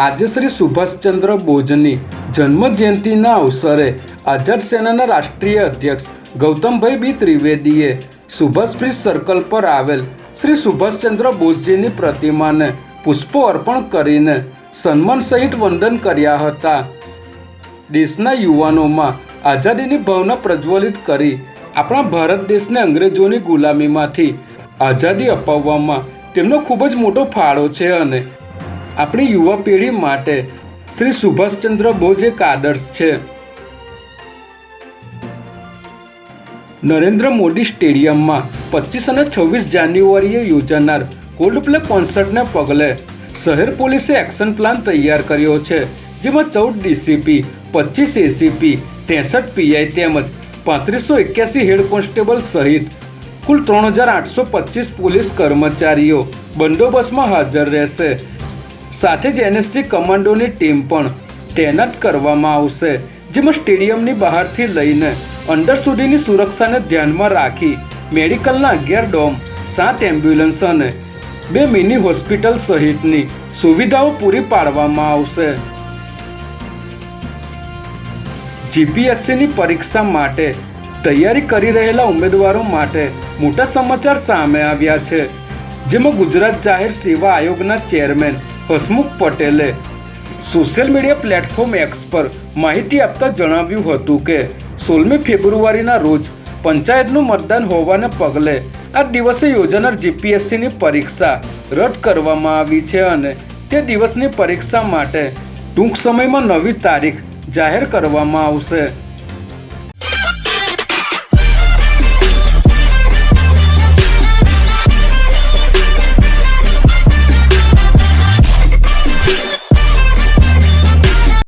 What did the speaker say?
આજે શ્રી સુભાષચંદ્ર બોઝની જન્મ જયંતિના અવસરે આઝાદ સેનાના રાષ્ટ્રીય અધ્યક્ષ ગૌતમભાઈ બી ત્રિવેદીએ સુભાષ સર્કલ પર આવેલ શ્રી સુભાષચંદ્ર બોઝજીની પ્રતિમાને પુષ્પો અર્પણ કરીને સન્માન સહિત વંદન કર્યા હતા. દેશના યુવાનોમાં આઝાદીની ભાવના પ્રજ્વલિત કરી આપણા ભારત દેશને અંગ્રેજોની ગુલામીમાંથી આઝાદી અપાવવામાં તેમનો ખૂબ જ મોટો ફાળો છે અને આપણી યુવા પેઢી માટે શ્રી સુભાષચંદ્ર બોઝ એક આદર્શ છે. નરેન્દ્ર મોદી સ્ટેડિયમમાં પચીસ અને છવ્વીસ જાન્યુઆરીએ યોજાનાર કોલ્ડ પ્લે કોન્સર્ટને પગલે શહેર પોલીસે એક્શન પ્લાન તૈયાર કર્યો છે, જેમાં ચૌદ ડીસીપી, પચીસ એસીપી, ત્રેસઠ પીઆઈ તેમજ પાંત્રીસો એક્યાસી હેડ કોન્સ્ટેબલ સહિત કુલ ત્રણ હજાર આઠસો પચીસ પોલીસ કર્મચારીઓ બંદોબસ્તમાં હાજર રહેશે. સાથે જ એનએસજી કમાન્ડોની ટીમ પણ તૈનાત કરવામાં આવશે, જેમાં સ્ટેડિયમની બહારથી લઈને અંદર સુધીની સુરક્ષાને ધ્યાનમાં રાખી મેડિકલના અગિયાર ડોમ, સાત એમ્બ્યુલન્સ અને બે મિની હોસ્પિટલ સહિતની સુવિધાઓ પૂરી પાડવામાં આવશે. જીપીએસસીની પરીક્ષા માટે તૈયારી કરી રહેલા ઉમેદવારો માટે મોટા સમાચાર સામે આવ્યા છે, જેમાં ગુજરાત જાહેર સેવા આયોગના ચેરમેન હસમુખ પટેલે સોશિયલ મીડિયા પ્લેટફોર્મ એક્સ પર માહિતી આપતા જણાવ્યું હતું કે, સોળમી ફેબ્રુઆરીના રોજ પંચાયતનું મતદાન હોવાને પગલે આ દિવસે યોજાનાર જીપીએસસીની પરીક્ષા રદ કરવામાં આવી છે અને તે દિવસની પરીક્ષા માટે ટૂંક સમયમાં નવી તારીખ જાહેર કરવામાં આવશે.